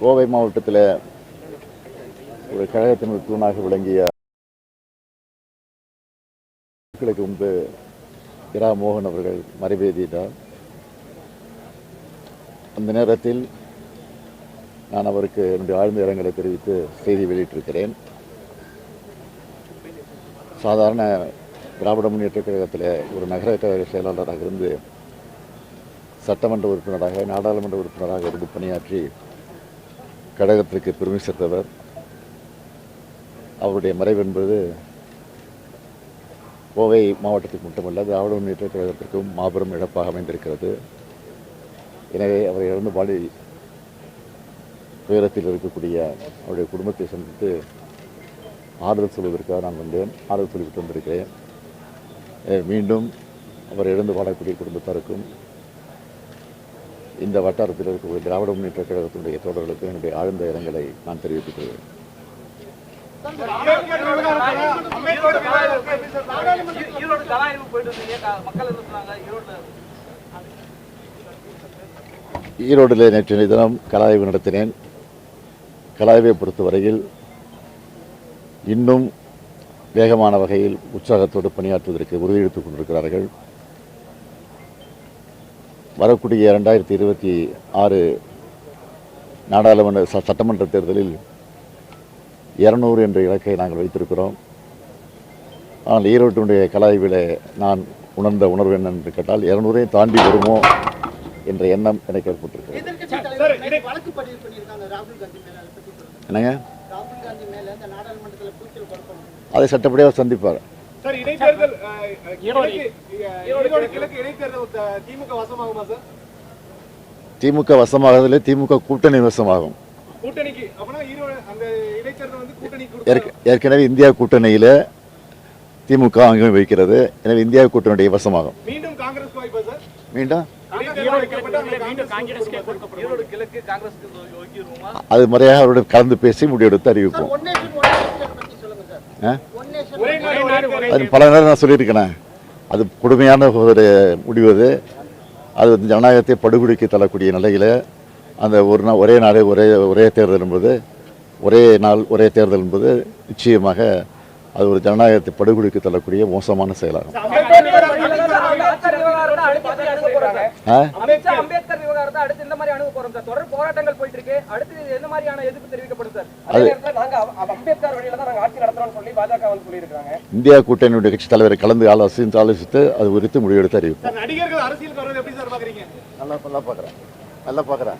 கோவை மாவட்டத்தில் ஒரு கழகத்தின் தூணாக விளங்கிய மக்களுக்கு முன்பு இரா மோகன் அவர்கள் மறைவேதிட்டார் அந்த நேரத்தில் நான் அவருக்கு என்னுடைய ஆழ்ந்த இரங்கலை தெரிவித்து செய்தி வெளியிட்டிருக்கிறேன். சாதாரண திராவிட முன்னேற்ற கழகத்தில் ஒரு நகர கழக செயலாளராக இருந்து சட்டமன்ற உறுப்பினராக நாடாளுமன்ற உறுப்பினராக இருந்து பணியாற்றி கழகத்திற்கு பெருமை சேர்த்தவர். அவருடைய மறைவு என்பது கோவை மாவட்டத்துக்கு மட்டுமல்ல திராவிட முன்னேற்ற கழகத்திற்கும் மாபெரும் இழப்பாக அமைந்திருக்கிறது. எனவே அவரை இழந்து பாடி துயரத்தில் இருக்கக்கூடிய அவருடைய குடும்பத்தை சந்தித்து ஆறுதல் சொல்வதற்காக நான் வந்தேன் ஆறுதல் சொல்லிவிட்டு வந்திருக்கிறேன். மீண்டும் அவர் இழந்து வாழக்கூடிய குடும்பத்தாருக்கும் இந்த வட்டாரத்தில் இருக்கக்கூடிய திராவிட முன்னேற்ற கழகத்தினுடைய தோழர்களுக்கு என்னுடைய ஆழ்ந்த இரங்கலை நான் தெரிவித்துக் கொள்கிறேன் ஈரோடில் நேற்று தினம் கலாய்வு நடத்தினேன். கலாய்வை பொறுத்தவரையில் இன்னும் வேகமான வகையில் உற்சாகத்தோடு பணியாற்றுவதற்கு உறுதியெடுத்துக் கொண்டிருக்கிறார்கள். வரக்கூடிய இரண்டாயிரத்தி இருபத்தி ஆறு நாடாளுமன்ற சட்டமன்ற தேர்தலில் இருநூறு என்ற இலக்கை நாங்கள் வைத்திருக்கிறோம். ஆனால் ஈரோட்டினுடைய கலாய்வில் நான் உணர்ந்த உணர்வு என்ன என்று கேட்டால் இருநூறை தாண்டி வருமோ என்ற எண்ணம் எனக்கு ஏற்பட்டிருக்கிறது. என்னங்க? அதை சட்டப்படியாக சந்திப்பார். சார் இடைத்தேர்தல் கிழக்கு அஹ், ஈரோடு. கிழக்கு. இடைத்தேர்தல் திமுக வசமாகுமா சார்? திமுக வசமாகதில்லை திமுக கூட்டணி வசமாகும். கூட்டணிக்கு அப்பனா ஈரோடு அந்த இடைத்தேர்தல் வந்து கூட்டணிக்கு ஏற்க- ஏற்கனவே இந்தியா கூட்டணியில் திமுக அங்கம் வைக்கிறது. எனவே இந்தியா கூட்டணியுடைய வசமாகும். மீண்டும் காங்கிரஸ் வாய்ப்பா சார்? மீண்டும்? அது முறையாக அவருடைய கலந்து பேசி முடிவெடுத்து அறிவிப்போம். அது பல நேரம் நான் சொல்லியிருக்கேன். அது கொடுமையான ஒரு முடிவு அது. அது வந்து ஜனநாயகத்தை படுகொலைக்கு தள்ளக்கூடிய நிலையில் அந்த ஒரு நாள் ஒரே நாடு ஒரே ஒரே தேர்தல் என்பது ஒரே நாள் ஒரே தேர்தல் என்பது நிச்சயமாக அது ஒரு ஜனநாயகத்தை படுகொலைக்கு தள்ளக்கூடிய மோசமான செயலாகும். தொடர் போராட்டங்கள் போயிட்டு இருக்கு அடுத்து எந்த மாதிரியான எதிர்ப்பு தெரிவிக்கப்படும் சார்? அதே நேரத்துல நாங்க அம்பேத்கர் வழியில தான் நாங்க ஆட்சி நடத்துறோம்னு சொல்லி பாஜக வந்து சொல்லியிருக்காங்க. இந்தியா கூட்டணியுடைய கட்சி தலைவரை கலந்து ஆலோசித்து ஆலோசித்து அது குறித்து முடிவெடுத்து அறிவிப்போம். சார் நடிகர்கள் அரசியலுக்கு வர்றது எப்படி சார் பாக்குறீங்க? நல்லா நல்லா பார்க்குறேன் நல்லா பார்க்குறேன்